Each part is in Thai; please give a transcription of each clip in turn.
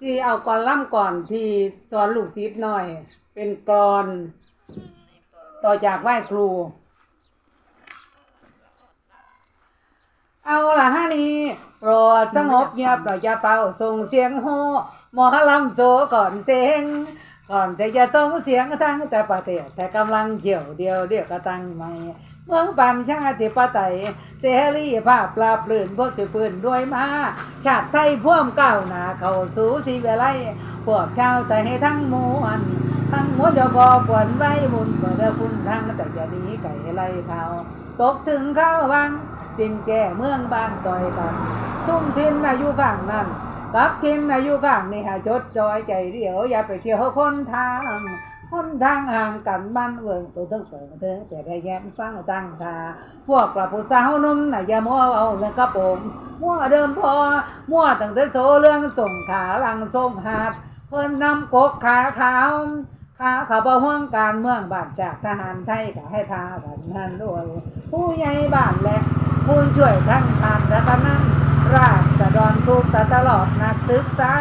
สิเอาก่อนล่ำก่อนที่สอนลูกศิษย์หน่อย เป็นกรอนต่อจากไหว้ครู เอาละฮะนี่โปรดสงบเงียบปล่อยจะเป่าส่งเสียงโฮหมอลำโซก่อนเสียงก่อนจะจะส่งเสียงทั้งแต่ประเทศแต่กำลังเกี่ยวเดียวเดียวก็ตั้งใหม่ เมืองปันชาติปไตยเสรีภาพปราปลื้นพวกสิปืนด้วยมา ชาติไทยพ่วมก้าวหน้าเข้าสู่สีเวไลพวกชาวไทยทั้งมวลทั้งมวลจะก่อปวนไว้บุญเปิดคุณทั้งแต่จะนีไก่ไล่เท้าตกถึงข้าววัง สินแก่เมืองบ้านซอยกันซุ่มทินอายุข้างนั้นกับทินอายุข้างนี่หาจดจอยใจเดียว อย่าไปเที่ยวคนทาง คนทางห่างกันบ้านเวิงตัวเทิงเปิงเทิงแต่ได้แย้มฟังตั้งทาพวกกระผู้สาวนุ่มน่ะอย่ามัวเอาเรื่องกระโปงมัวเดิมพอมัวตั้งแต่โซเรื่องส่งขาหลังส่งหาดเพิ่นนำกกขาขาวขาขาวบ่ห่วงการเมืองบานจากทหารไทยก็ให้พากันนันด้วยผู้ใหญ่บ้านและผู้ช่วยทั้งทานและก็นั่งราษฎร ทุกข์ตลอดนักศึกษา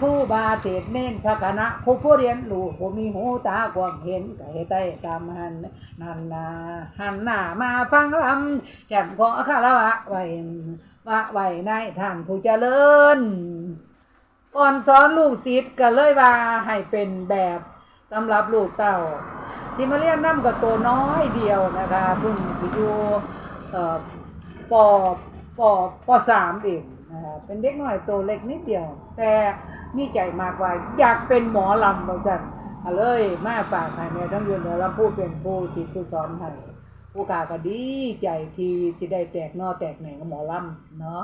ผู้บาเทศเน้นพระคณะผู้ผู้เรียนรู้ผู้มีหูตากว้างเห็นก็ให้ได้ตามหันนันนาหันหน้ามาฟังลำแจ่มขอคารวะไว้วะไว้ในท่านผู้เจริญก่อนสอนลูกศิษย์ก็เลยว่าให้เป็นแบบสำหรับลูกเต่า ที่มาเรียนน้ำกับตัวน้อยเดียวนะคะเพิ่งสิอยู่เอ่อปปปสามเอง นะคะเป็นเด็กน้อยโตเล็กนิดเดียว แต่มีใจมากกว่าอยากเป็นหมอลำบาสันก็เลยมาฝากให้แม่ทั้งยืนเดี๋ยวเราพูดเป็นผู้ศิษย์ผู้สอนให้ผู้กาก็ดีใจที่จะได้แตกนอแตกแหน่งกับหมอลำเนาะ